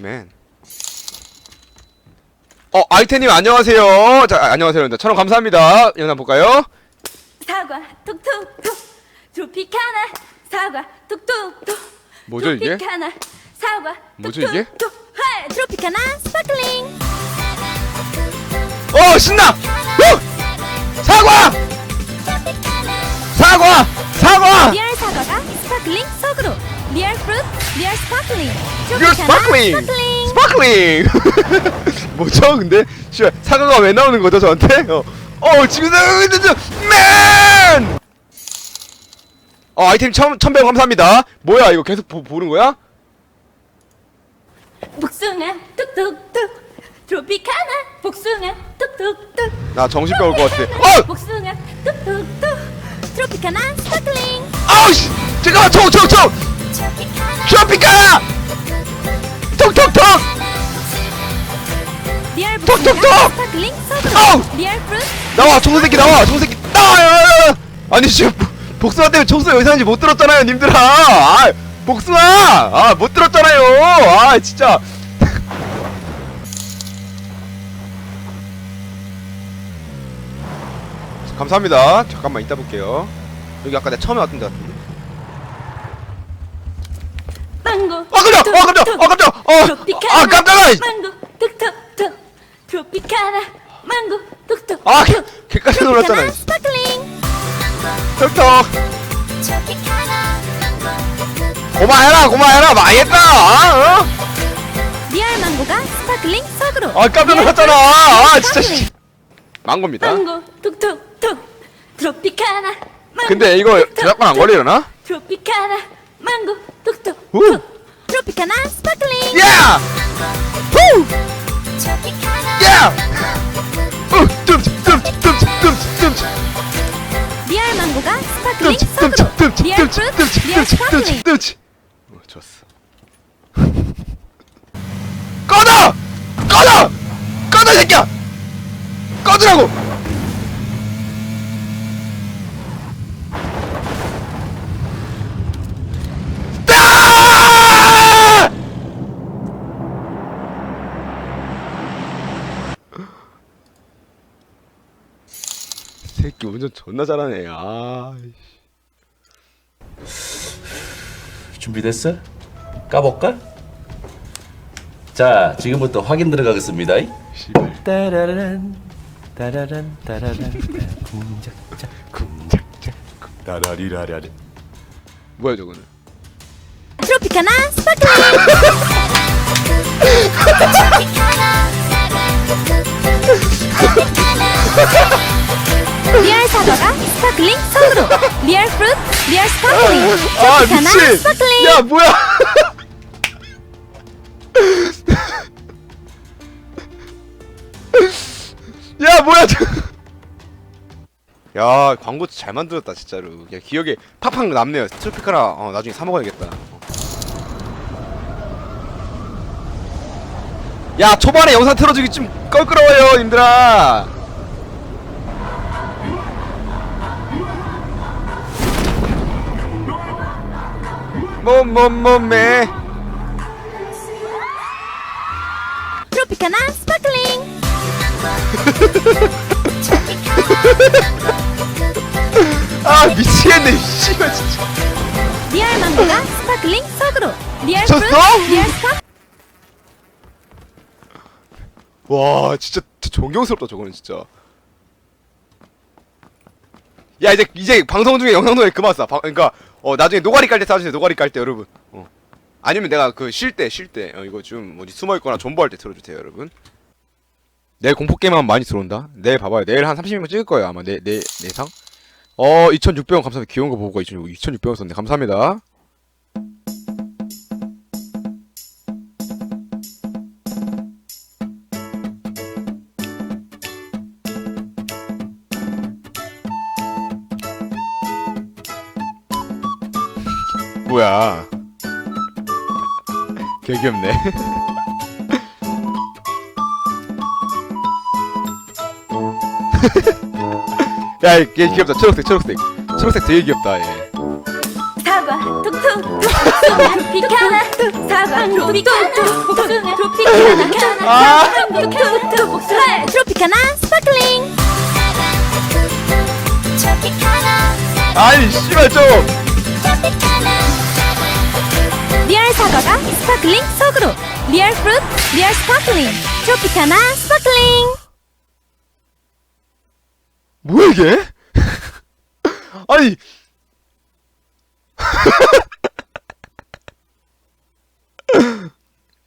맨. 어, 아이템님 안녕하세요. 자, 아, 안녕하세요. 여러분들. 천원 감사합니다. 영상 볼까요? 사과 톡톡톡 트로피카나 사과 톡톡톡 뭐죠, 이게? 트로피카나 사과 뭐죠, 이게? 톡톡톡 헐 트로피카나 스파클링 어, 신나! 후! 사과! 사과! 사과! 리얼 프루트 리얼 스파클링 sparkling! 스파클링 스파클링! 뭐죠, 근데? 씨발, 사과가 왜 나오는 거죠, 저한테? 어, 어 지금, 맨! 어, 아이템 천, 천백 감사합니다. 뭐야, 이거 계속 보, 보는 거야? 복숭아 톡톡톡 트로피카나 복숭아 톡톡톡 나 정신 빼올 것 같아. 어! 복숭아 톡톡톡 트로피카나 스파클링 아우, 씨! 잠깐만, 총! 트로피카! 톡톡톡! 톡톡톡! 나와 총새끼 나와 총새끼 나와! 아니 지금 복숭아 때문에 총수 여기서 하는지 못 들었잖아요 님들아! 아 복숭아! 아 못 들었잖아요! 아 진짜! 감사합니다. 잠깐만 이따 볼게요. 여기 아까 내가 처음에 왔던 데 같은데 망고 아 깜짝 아 깜짝 아 깜짝 어 아 깜짝아. 망고. 톡톡톡 트로피카나 망고. 톡톡 아 개, 개까지 놀랐잖아 스파클링. 톡톡. 고마해라 고마해라. 망했다. 아, 어? 리얼 망고가 스파클링 속으로. 아 깜짝 놀랐잖아. 아 진짜 씨. 망고입니다. 망고. 톡톡톡 트로피카나 망고. 근데 이거 톡톡톡, 저작권 안 걸리려나? 트로피카나 망고. 톡톡 우! 트로피카나 스파클링 야! 후! 야! 어, 뜸치, 뜸치, 뜸치, 뜸치, 뜸치, 리얼 망고가 스파클링 뜸치, 뜸치, 속으로 뜸치, 리얼 뜸치, 프루트 뜸치, 리얼 뜸치, 뜸치, 스파클링 뜸치. 어, 좋았어. 꺼져! 꺼져! 꺼져, 이 새끼야! 꺼지라고! 아! 새끼 운전 존나 잘하네. 아. 준비됐어? 까볼까? 자, 지금부터 확인 들어가겠습니다. 씨발. 따라란 따라란 따라란 궁작자 쿵짝짝 다라리라라리. 뭐야 저거는? 트로피카나 스파클링 사과가 스파클링 속으로 리얼 프루트 리얼 스파클링 아 트로피카나 미친! 스파클링 야 뭐야? 야 뭐야 저? 야 광고 잘 만들었다 진짜로. 야 기억에 팍팍 남네요. 트로피카나 어, 나중에 사 먹어야겠다. 어. 야 초반에 영상 틀어주기 좀 껄끄러워요 님들아. 뭐뭐뭐매 트로피카나 스파클링 아 미치겠네 씨발 진짜. 리얼 망고가 스파클링 속으로 리얼? 프루트 리얼 스파 와 진짜, 존경스럽다 저거는 진짜 야 이제 이제 방송 중에 영상 노래 그만 쏴 방, 그러니까 어 나중에 노가리 깔때 쏴주세요 노가리 깔 때 여러분. 어. 아니면 내가 그 쉴 때 쉴 때 어, 이거 좀 어디 숨어있거나 존버할 때 틀어주세요 여러분. 내일 공포게임 하면 많이 들어온다. 내일 봐봐요. 내일 한 30명 찍을 거예요 아마. 내, 내, 내상. 어 2600원 감사합니다. 귀여운 거 보고 2600원 썼네. 감사합니다 뭐야? 개 귀엽네. 야, 얘 귀엽다. 초록색, 초록색. 초록색 되게 귀엽다, 얘. 사과 복숭아 트로피카나? 트로피카나? 스파클링. 아니 씨발 좀 사과가 스파클링 속으로. 리얼 프루트 리얼 스파클링. 트로피카나 스파클링. 뭐야 이게? 아니